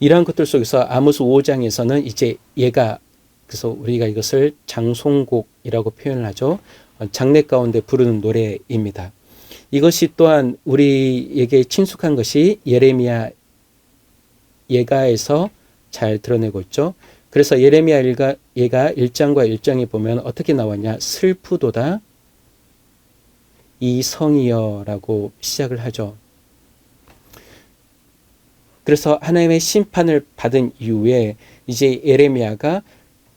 이러한 것들 속에서 아모스 5장에서는 이제 얘가 그래서 우리가 이것을 장송곡이라고 표현을 하죠. 어, 장례 가운데 부르는 노래입니다. 이것이 또한 우리에게 친숙한 것이 예레미야 예가에서 잘 드러내고 있죠. 그래서 예레미야 예가, 예가 1장과 1장에 보면 어떻게 나왔냐? 슬프도다 이 성이여라고 시작을 하죠. 그래서 하나님의 심판을 받은 이후에 이제 예레미야가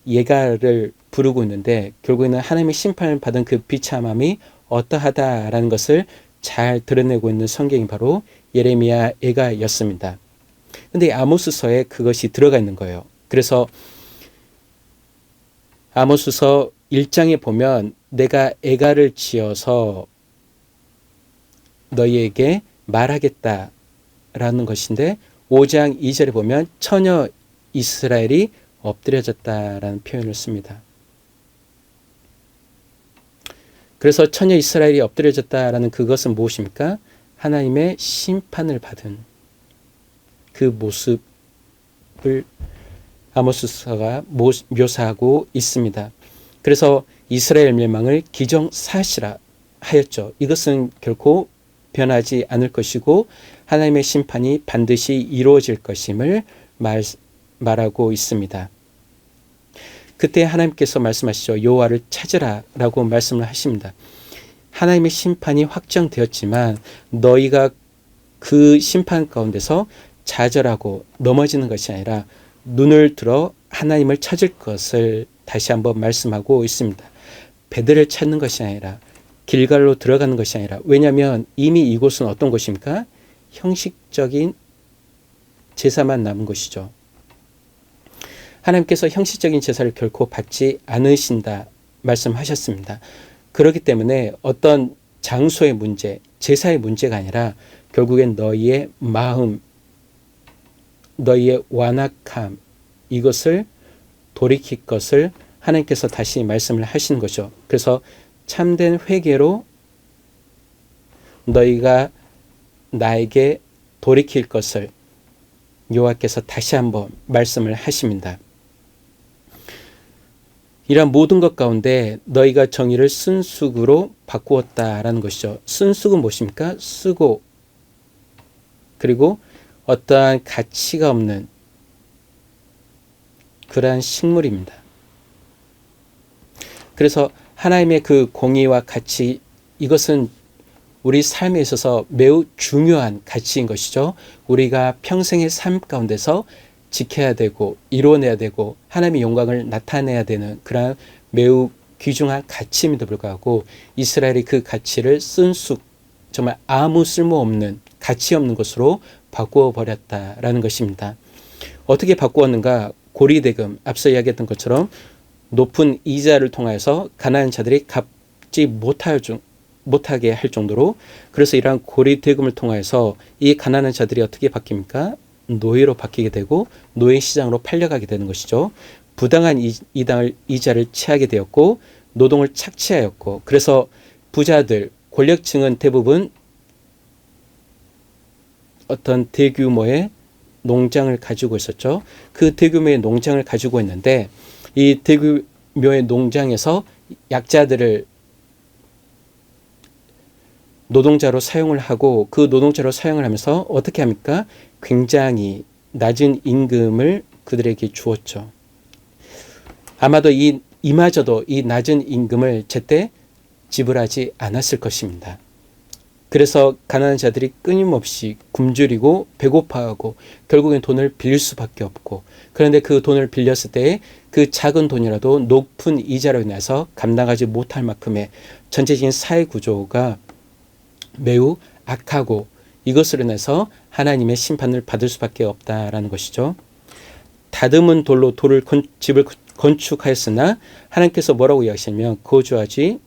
예가를 부르고 있는데 결국에는 하나님의 심판을 받은 그 비참함이 어떠하다라는 것을 잘 드러내고 있는 성경이 바로 예레미야 예가였습니다. 근데 아모스서에 그것이 들어가 있는 거예요. 그래서 아모스서 1장에 보면 내가 애가를 지어서 너희에게 말하겠다라는 것인데 5장 2절에 보면 처녀 이스라엘이 엎드려졌다라는 표현을 씁니다. 그래서 처녀 이스라엘이 엎드려졌다라는 그것은 무엇입니까? 하나님의 심판을 받은 그 모습을 아모스서가 묘사하고 있습니다. 그래서 이스라엘 멸망을 기정사실화 하였죠. 이것은 결코 변하지 않을 것이고 하나님의 심판이 반드시 이루어질 것임을 말, 말하고 있습니다. 그때 하나님께서 말씀하시죠. 여호와를 찾으라라고 말씀을 하십니다. 하나님의 심판이 확정되었지만 너희가 그 심판 가운데서 좌절하고 넘어지는 것이 아니라 눈을 들어 하나님을 찾을 것을 다시 한번 말씀하고 있습니다. 베드를 찾는 것이 아니라 길갈로 들어가는 것이 아니라 왜냐하면 이미 이곳은 어떤 곳입니까? 형식적인 제사만 남은 것이죠. 하나님께서 형식적인 제사를 결코 받지 않으신다 말씀하셨습니다. 그렇기 때문에 어떤 장소의 문제, 제사의 문제가 아니라 결국엔 너희의 마음, 너희의 완악함 이것을 돌이킬 것을 하나님께서 다시 말씀을 하시는 거죠. 그래서 참된 회개로 너희가 나에게 돌이킬 것을 여호와께서 다시 한번 말씀을 하십니다. 이러한 모든 것 가운데 너희가 정의를 순숙으로 바꾸었다라는 것이죠. 순숙은 무엇입니까? 쓰고 그리고 어떠한 가치가 없는 그러한 식물입니다. 그래서 하나님의 그 공의와 가치 이것은 우리 삶에 있어서 매우 중요한 가치인 것이죠. 우리가 평생의 삶 가운데서 지켜야 되고 이뤄내야 되고 하나님의 영광을 나타내야 되는 그러한 매우 귀중한 가치임에도 불구하고 이스라엘이 그 가치를 쓴쑥 정말 아무 쓸모없는 가치 없는 것으로 바꾸어 버렸다라는 것입니다. 어떻게 바꾸었는가? 고리대금 앞서 이야기했던 것처럼 높은 이자를 통해서 가난한 자들이 갚지 못할 중 못하게 할 정도로 그래서 이러한 고리 대금을 통해서 이 가난한 자들이 어떻게 바뀝니까? 노예로 바뀌게 되고 노예 시장으로 팔려가게 되는 것이죠. 부당한 이당을 이자를 취하게 되었고 노동을 착취하였고 그래서 부자들 권력층은 대부분 어떤 대규모의 농장을 가지고 있었죠. 그 대규모의 농장을 가지고 있는데 이 대규모의 농장에서 약자들을 노동자로 사용을 하고 그 노동자로 사용을 하면서 어떻게 합니까? 굉장히 낮은 임금을 그들에게 주었죠. 아마도 이 이마저도 이 낮은 임금을 제때 지불하지 않았을 것입니다. 그래서 가난한 자들이 끊임없이 굶주리고 배고파하고 결국엔 돈을 빌릴 수밖에 없고 그런데 그 돈을 빌렸을 때 그 작은 돈이라도 높은 이자로 인해서 감당하지 못할 만큼의 전체적인 사회 구조가 매우 악하고 이것으로 인해서 하나님의 심판을 받을 수밖에 없다라는 것이죠. 다듬은 돌로 돌을 건, 집을 건축하였으나 하나님께서 뭐라고 이야기하시냐면 거주하지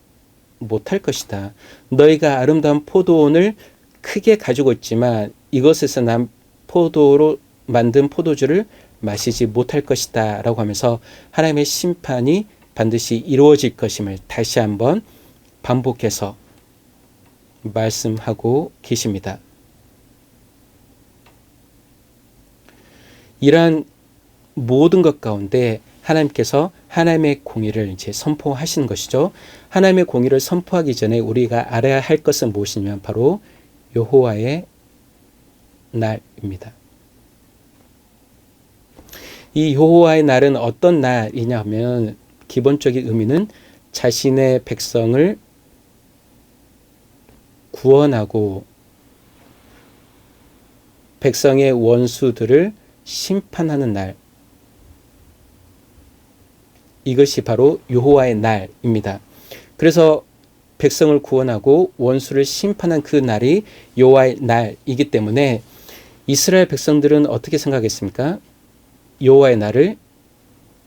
못할 것이다. 너희가 아름다운 포도원을 크게 가지고 있지만 이것에서 난 포도로 만든 포도주를 마시지 못할 것이다. 라고 하면서 하나님의 심판이 반드시 이루어질 것임을 다시 한번 반복해서 말씀하고 계십니다. 이러한 모든 것 가운데 하나님께서 하나님의 공의를 이제 선포하시는 것이죠. 하나님의 공의를 선포하기 전에 우리가 알아야 할 것은 무엇이냐면 바로 여호와의 날입니다. 이 여호와의 날은 어떤 날이냐 하면 기본적인 의미는 자신의 백성을 구원하고 백성의 원수들을 심판하는 날. 이것이 바로 여호와의 날입니다. 그래서 백성을 구원하고 원수를 심판한 그 날이 여호와의 날이기 때문에 이스라엘 백성들은 어떻게 생각했습니까? 여호와의 날을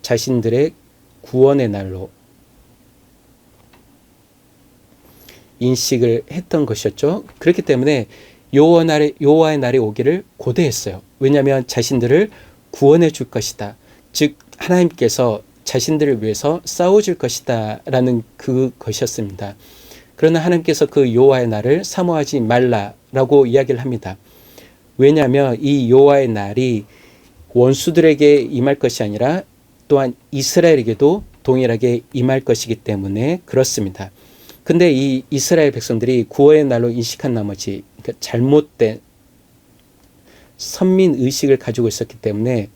자신들의 구원의 날로 인식을 했던 것이었죠. 그렇기 때문에 여호와 날의 여호와의 날이 오기를 고대했어요. 왜냐하면 자신들을 구원해 줄 것이다. 즉 하나님께서 자신들을 위해서 싸워줄 것이다 라는 그것이었습니다. 그러나 하나님께서 그 여호와의 날을 사모하지 말라라고 이야기를 합니다. 왜냐하면 이 여호와의 날이 원수들에게 임할 것이 아니라 또한 이스라엘에게도 동일하게 임할 것이기 때문에 그렇습니다. 근데 이 이스라엘 백성들이 구원의 날로 인식한 나머지 그러니까 잘못된 선민 의식을 가지고 있었기 때문에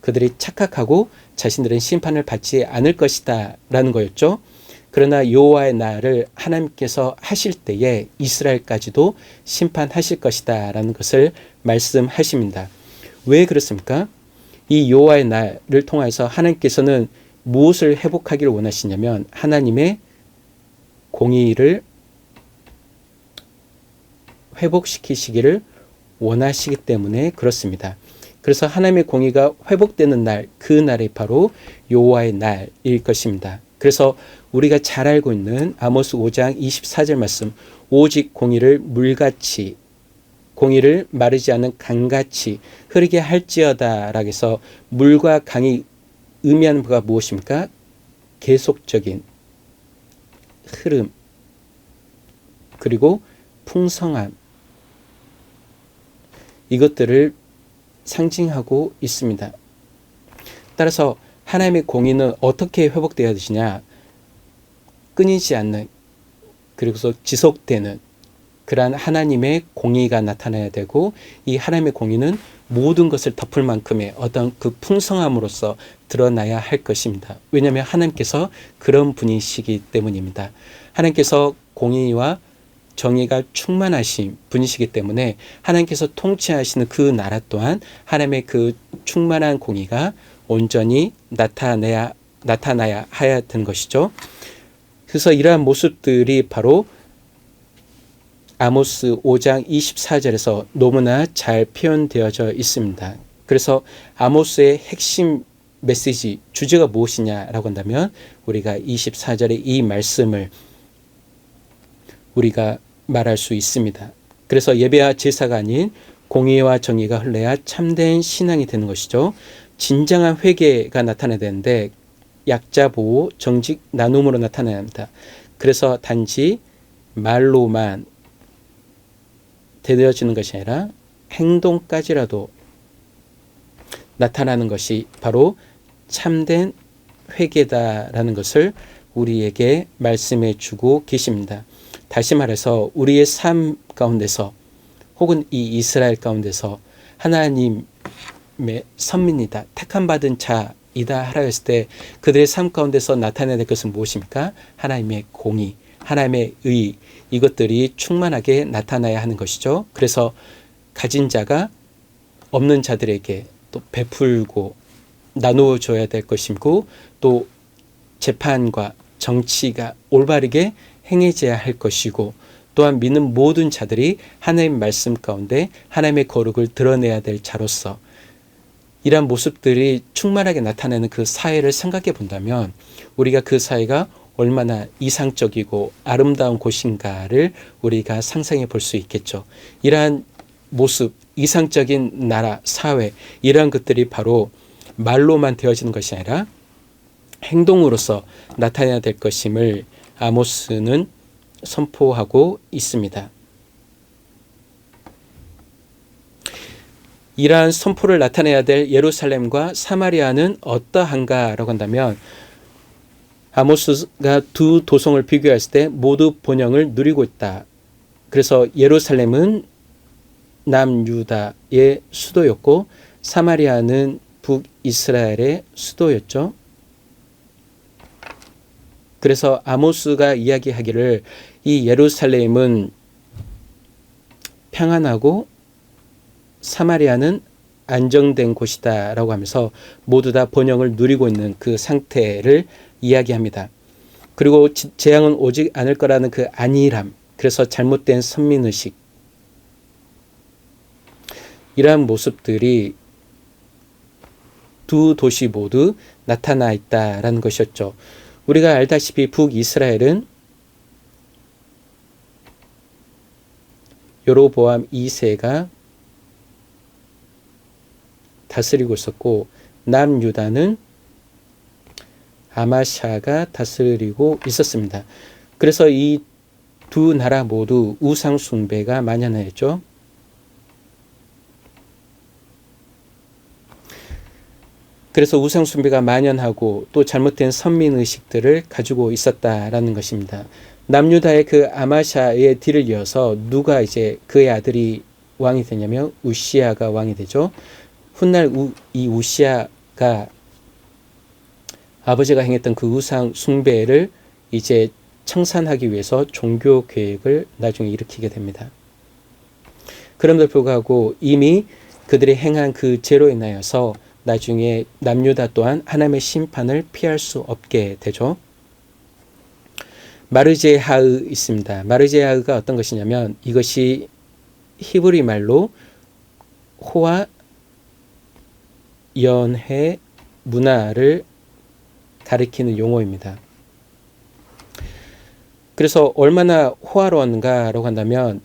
그들이 착각하고 자신들은 심판을 받지 않을 것이다 라는 거였죠. 그러나 여호와의 날을 하나님께서 하실 때에 이스라엘까지도 심판하실 것이다 라는 것을 말씀하십니다. 왜 그렇습니까? 이 여호와의 날을 통해서 하나님께서는 무엇을 회복하기를 원하시냐면 하나님의 공의를 회복시키시기를 원하시기 때문에 그렇습니다. 그래서 하나님의 공의가 회복되는 날, 그 날이 바로 여호와의 날일 것입니다. 그래서 우리가 잘 알고 있는 아모스 5장 24절 말씀, 오직 공의를 물같이 공의를 마르지 않는 강같이 흐르게 할지어다라고 해서 물과 강이 의미하는 바가 무엇입니까? 계속적인 흐름 그리고 풍성함 이것들을 상징하고 있습니다. 따라서 하나님의 공의는 어떻게 회복되어야 되시냐? 끊이지 않는 그리고서 지속되는 그러한 하나님의 공의가 나타나야 되고 이 하나님의 공의는 모든 것을 덮을 만큼의 어떤 그 풍성함으로써 드러나야 할 것입니다. 왜냐하면 하나님께서 그런 분이시기 때문입니다. 하나님께서 공의와 정의가 충만하신 분이시기 때문에 하나님께서 통치하시는 그 나라 또한 하나님의 그 충만한 공의가 온전히 나타내야 나타나야 하야 되는 것이죠. 그래서 이러한 모습들이 바로 아모스 5장 24절에서 너무나 잘 표현되어져 있습니다. 그래서 아모스의 핵심 메시지 주제가 무엇이냐라고 한다면 우리가 24절의 이 말씀을 우리가 말할 수 있습니다. 그래서 예배와 제사가 아닌 공의와 정의가 흘러야 참된 신앙이 되는 것이죠. 진정한 회개가 나타나야 되는데 약자 보호, 정직 나눔으로 나타나야 합니다. 그래서 단지 말로만 되어지는 것이 아니라 행동까지라도 나타나는 것이 바로 참된 회개다라는 것을 우리에게 말씀해 주고 계십니다. 다시 말해서 우리의 삶 가운데서 혹은 이 이스라엘 가운데서 하나님의 선민이다, 택함 받은 자이다 하라 했을 때 그들의 삶 가운데서 나타내야 될 것은 무엇입니까? 하나님의 공의, 하나님의 의, 이것들이 충만하게 나타나야 하는 것이죠. 그래서 가진 자가 없는 자들에게 또 베풀고 나누어 줘야 될 것이고 또 재판과 정치가 올바르게 행해져야 할 것이고 또한 믿는 모든 자들이 하나님 말씀 가운데 하나님의 거룩을 드러내야 될 자로서 이러한 모습들이 충만하게 나타내는 그 사회를 생각해 본다면 우리가 그 사회가 얼마나 이상적이고 아름다운 곳인가를 우리가 상상해 볼 수 있겠죠. 이러한 모습, 이상적인 나라, 사회, 이러한 것들이 바로 말로만 되어지는 것이 아니라 행동으로서 나타내야 될 것임을 아모스는 선포하고 있습니다. 이러한 선포를 나타내야 될 예루살렘과 사마리아는 어떠한가라고 한다면 아모스가 두 도성을 비교했을 때 모두 본영을 누리고 있다. 그래서 예루살렘은 남유다의 수도였고 사마리아는 북이스라엘의 수도였죠. 그래서 아모스가 이야기하기를 이 예루살렘은 평안하고 사마리아는 안정된 곳이다라고 하면서 모두 다 번영을 누리고 있는 그 상태를 이야기합니다. 그리고 재앙은 오지 않을 거라는 그 안일함, 그래서 잘못된 선민의식, 이러한 모습들이 두 도시 모두 나타나 있다라는 것이었죠. 우리가 알다시피 북이스라엘은 요로보암 2세가 다스리고 있었고 남유다는 아마샤가 다스리고 있었습니다. 그래서 이 두 나라 모두 우상 숭배가 만연하였죠. 그래서 우상 숭배가 만연하고 또 잘못된 선민 의식들을 가지고 있었다라는 것입니다. 남유다의 그 아마샤의 뒤를 이어서 누가 이제 그의 아들이 왕이 되냐면 우시아가 왕이 되죠. 훗날 우, 이 우시아가 아버지가 행했던 그 우상 숭배를 이제 청산하기 위해서 종교 계획을 나중에 일으키게 됩니다. 그럼에도 불구하고 이미 그들이 행한 그 죄로 인하여서 나중에 남유다 또한 하나님의 심판을 피할 수 없게 되죠. 마르제하의 있습니다. 마르제하의가 어떤 것이냐면 이것이 히브리 말로 호화 연해 문화를 가리키는 용어입니다. 그래서 얼마나 호화로웠는가라고 한다면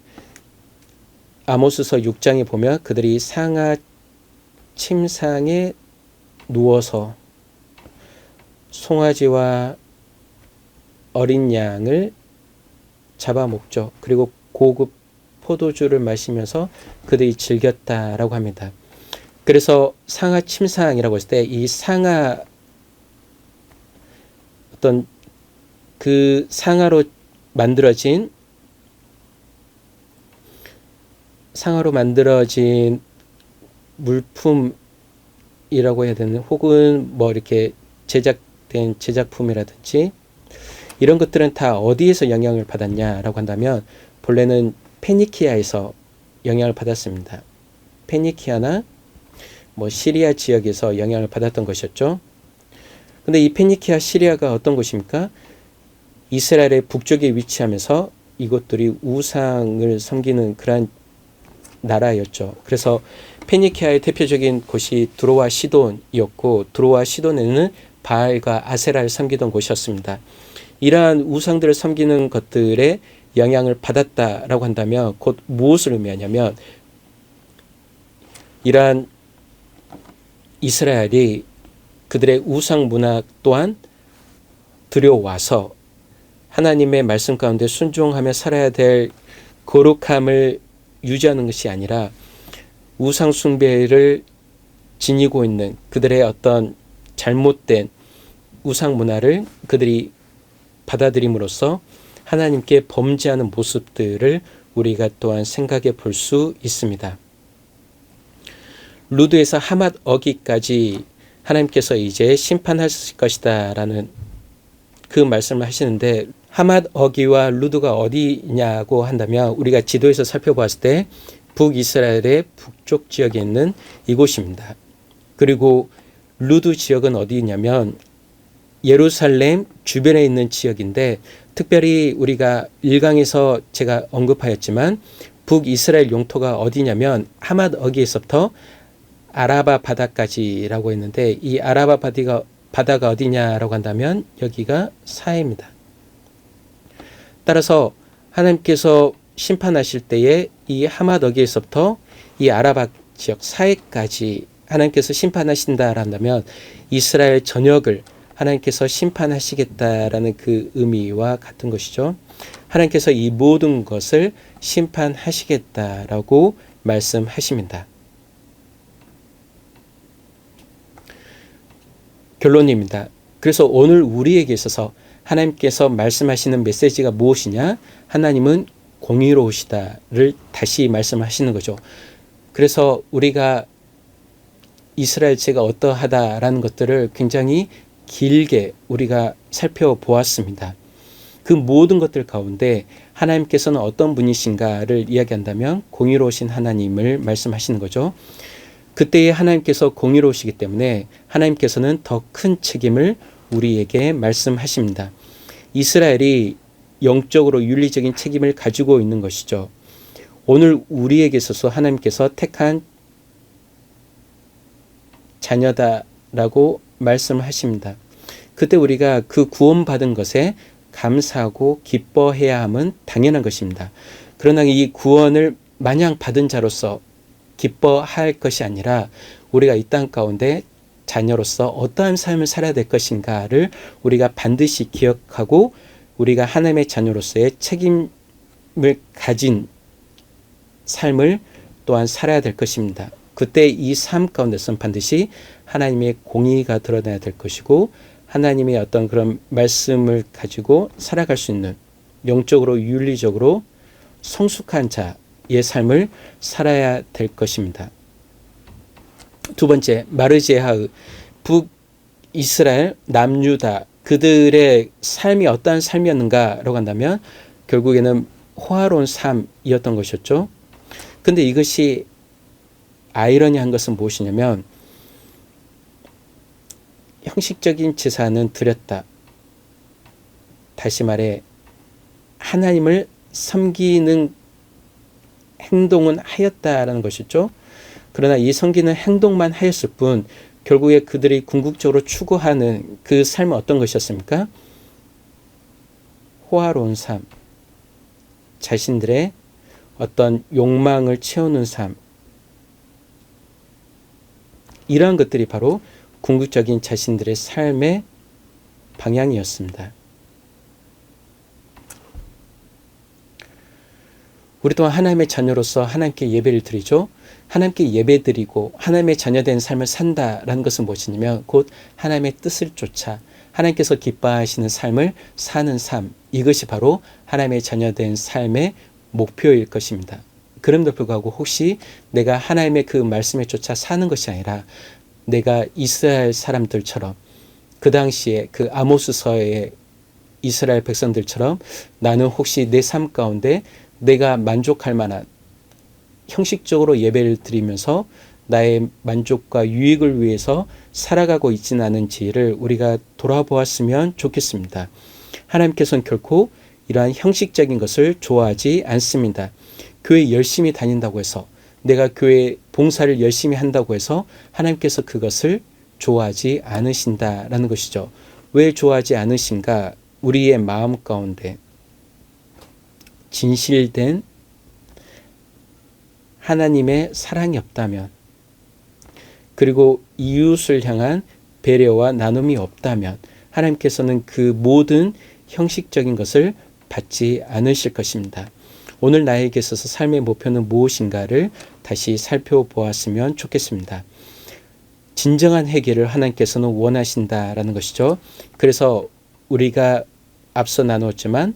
아모스서 6장에 보면 그들이 상하 침상에 누워서 송아지와 어린 양을 잡아먹죠. 그리고 고급 포도주를 마시면서 그들이 즐겼다라고 합니다. 그래서 상하 침상이라고 했을 때 이 상하 어떤 그 상하로 만들어진 상하로 만들어진 물품이라고 해야 되는 혹은 뭐 이렇게 제작된 제작품이라든지 이런 것들은 다 어디에서 영향을 받았냐라고 한다면 본래는 페니키아에서 영향을 받았습니다. 페니키아나 뭐 시리아 지역에서 영향을 받았던 것이었죠. 근데 이 페니키아 시리아가 어떤 곳입니까? 이스라엘의 북쪽에 위치하면서 이곳들이 우상을 섬기는 그러한 나라였죠. 그래서 페니키아의 대표적인 곳이 드로와 시돈이었고 드로와 시돈에는 바알과 아세라를 섬기던 곳이었습니다. 이러한 우상들을 섬기는 것들에 영향을 받았다라고 한다면 곧 무엇을 의미하냐면 이러한 이스라엘이 그들의 우상 문화 또한 들여와서 하나님의 말씀 가운데 순종하며 살아야 될 거룩함을 유지하는 것이 아니라 우상 숭배를 지니고 있는 그들의 어떤 잘못된 우상 문화를 그들이 받아들임으로써 하나님께 범죄하는 모습들을 우리가 또한 생각해 볼 수 있습니다. 루드에서 하맛 어기까지 하나님께서 이제 심판하실 것이다 라는 그 말씀을 하시는데 하맛 어기와 루드가 어디냐고 한다면 우리가 지도에서 살펴봤을 때 북이스라엘의 북쪽 지역에 있는 이곳입니다. 그리고 루드 지역은 어디냐면 예루살렘 주변에 있는 지역인데 특별히 우리가 일강에서 제가 언급하였지만 북이스라엘 용토가 어디냐면 하맛 어기에서부터 아라바 바다까지라고 했는데 이 아라바 바디가 바다가 어디냐라고 한다면 여기가 사해입니다. 따라서 하나님께서 심판하실 때에 이 하마더기에서부터 이 아라바 지역 사해까지 하나님께서 심판하신다란다면 이스라엘 전역을 하나님께서 심판하시겠다라는 그 의미와 같은 것이죠. 하나님께서 이 모든 것을 심판하시겠다라고 말씀하십니다. 결론입니다. 그래서 오늘 우리에게 있어서 하나님께서 말씀하시는 메시지가 무엇이냐? 하나님은 공의로우시다를 다시 말씀하시는 거죠. 그래서 우리가 이스라엘체가 어떠하다라는 것들을 굉장히 길게 우리가 살펴보았습니다. 그 모든 것들 가운데 하나님께서는 어떤 분이신가를 이야기한다면 공의로우신 하나님을 말씀하시는 거죠. 그때에 하나님께서 공의로우시기 때문에 하나님께서는 더 큰 책임을 우리에게 말씀하십니다. 이스라엘이 영적으로 윤리적인 책임을 가지고 있는 것이죠. 오늘 우리에게 있어서 하나님께서 택한 자녀다라고 말씀하십니다. 그때 우리가 그 구원받은 것에 감사하고 기뻐해야 함은 당연한 것입니다. 그러나 이 구원을 마냥 받은 자로서 기뻐할 것이 아니라 우리가 이 땅 가운데 자녀로서 어떠한 삶을 살아야 될 것인가를 우리가 반드시 기억하고 우리가 하나님의 자녀로서의 책임을 가진 삶을 또한 살아야 될 것입니다. 그때 이 삶 가운데서는 반드시 하나님의 공의가 드러나야 될 것이고 하나님의 어떤 그런 말씀을 가지고 살아갈 수 있는 영적으로 윤리적으로 성숙한 자의 삶을 살아야 될 것입니다. 두 번째 마르제하의 북 이스라엘 남유다 그들의 삶이 어떠한 삶이었는가라고 한다면 결국에는 호화로운 삶이었던 것이었죠. 근데 이것이 아이러니한 것은 무엇이냐면 형식적인 제사는 드렸다. 다시 말해 하나님을 섬기는 행동은 하였다라는 것이죠. 그러나 이 섬기는 행동만 하였을 뿐 결국에 그들이 궁극적으로 추구하는 그 삶은 어떤 것이었습니까? 호화로운 삶, 자신들의 어떤 욕망을 채우는 삶, 이러한 것들이 바로 궁극적인 자신들의 삶의 방향이었습니다. 우리 또한 하나님의 자녀로서 하나님께 예배를 드리죠. 하나님께 예배드리고 하나님의 자녀된 삶을 산다라는 것은 무엇이냐면 곧 하나님의 뜻을 쫓아 하나님께서 기뻐하시는 삶을 사는 삶 이것이 바로 하나님의 자녀된 삶의 목표일 것입니다. 그럼에도 불구하고 혹시 내가 하나님의 그 말씀에 쫓아 사는 것이 아니라 내가 이스라엘 사람들처럼 그 당시에 그 아모스서의 이스라엘 백성들처럼 나는 혹시 내 삶 가운데 내가 만족할 만한 형식적으로 예배를 드리면서 나의 만족과 유익을 위해서 살아가고 있지는 않은지를 우리가 돌아보았으면 좋겠습니다. 하나님께서는 결코 이러한 형식적인 것을 좋아하지 않습니다. 교회 열심히 다닌다고 해서 내가 교회 봉사를 열심히 한다고 해서 하나님께서 그것을 좋아하지 않으신다라는 것이죠. 왜 좋아하지 않으신가? 우리의 마음 가운데 진실된 하나님의 사랑이 없다면 그리고 이웃을 향한 배려와 나눔이 없다면 하나님께서는 그 모든 형식적인 것을 받지 않으실 것입니다. 오늘 나에게 있어서 삶의 목표는 무엇인가를 다시 살펴보았으면 좋겠습니다. 진정한 해결을 하나님께서는 원하신다라는 것이죠. 그래서 우리가 앞서 나누었지만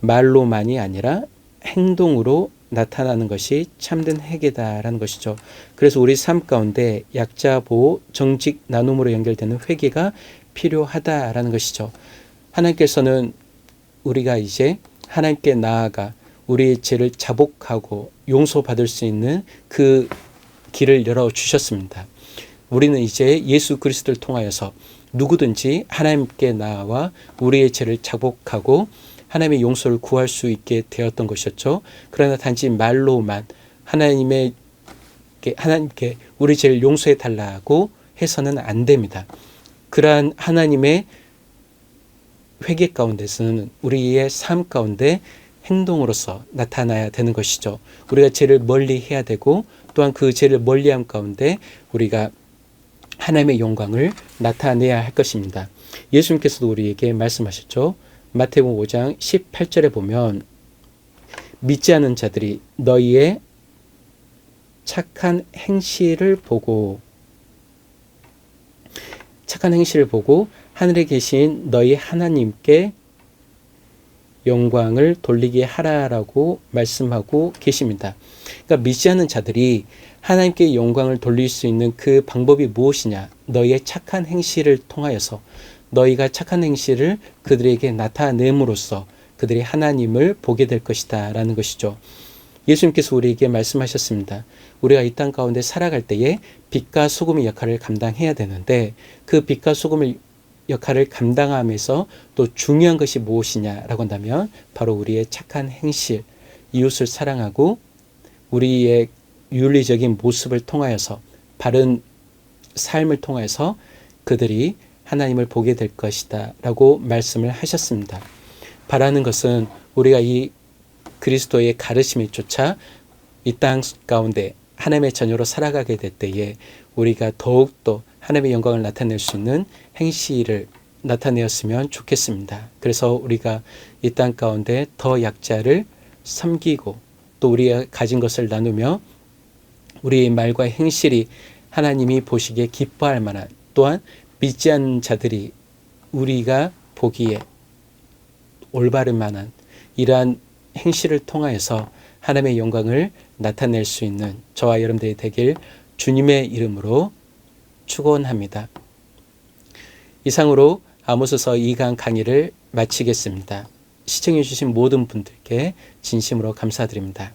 말로만이 아니라 행동으로 나타나는 것이 참된 회개다라는 것이죠. 그래서 우리 삶 가운데 약자 보호, 정직 나눔으로 연결되는 회개가 필요하다라는 것이죠. 하나님께서는 우리가 이제 하나님께 나아가 우리의 죄를 자복하고 용서받을 수 있는 그 길을 열어 주셨습니다. 우리는 이제 예수 그리스도를 통하여서 누구든지 하나님께 나와 우리의 죄를 자복하고 하나님의 용서를 구할 수 있게 되었던 것이었죠. 그러나 단지 말로만 하나님의 하나님께 우리 죄를 용서해 달라고 해서는 안 됩니다. 그러한 하나님의 회개 가운데서는 우리의 삶 가운데 행동으로서 나타나야 되는 것이죠. 우리가 죄를 멀리 해야 되고 또한 그 죄를 멀리함 가운데 우리가 하나님의 영광을 나타내야 할 것입니다. 예수님께서도 우리에게 말씀하셨죠. 마태복음 5장 18절에 보면 믿지 않은 자들이 너희의 착한 행실을 보고 착한 행실을 보고 하늘에 계신 너희 하나님께 영광을 돌리게 하라라고 말씀하고 계십니다. 그러니까 믿지 않는 자들이 하나님께 영광을 돌릴 수 있는 그 방법이 무엇이냐? 너희의 착한 행실을 통하여서 너희가 착한 행실을 그들에게 나타냄으로써 그들이 하나님을 보게 될 것이다 라는 것이죠. 예수님께서 우리에게 말씀하셨습니다. 우리가 이 땅 가운데 살아갈 때에 빛과 소금의 역할을 감당해야 되는데 그 빛과 소금의 역할을 감당하면서 또 중요한 것이 무엇이냐라고 한다면 바로 우리의 착한 행실, 이웃을 사랑하고 우리의 윤리적인 모습을 통하여서 바른 삶을 통해서 그들이 하나님을 보게 될 것이다 라고 말씀을 하셨습니다. 바라는 것은 우리가 이 그리스도의 가르침에 쫓아 이 땅 가운데 하나님의 자녀로 살아가게 될 때에 우리가 더욱더 하나님의 영광을 나타낼 수 있는 행실을 나타내었으면 좋겠습니다. 그래서 우리가 이 땅 가운데 더 약자를 섬기고 또 우리가 가진 것을 나누며 우리의 말과 행실이 하나님이 보시기에 기뻐할 만한 또한 믿지 않는 자들이 우리가 보기에 올바른 만한 이러한 행실을 통하여서 하나님의 영광을 나타낼 수 있는 저와 여러분들이 되길 주님의 이름으로 축원합니다. 이상으로 아모스서 2강 강의를 마치겠습니다. 시청해 주신 모든 분들께 진심으로 감사드립니다.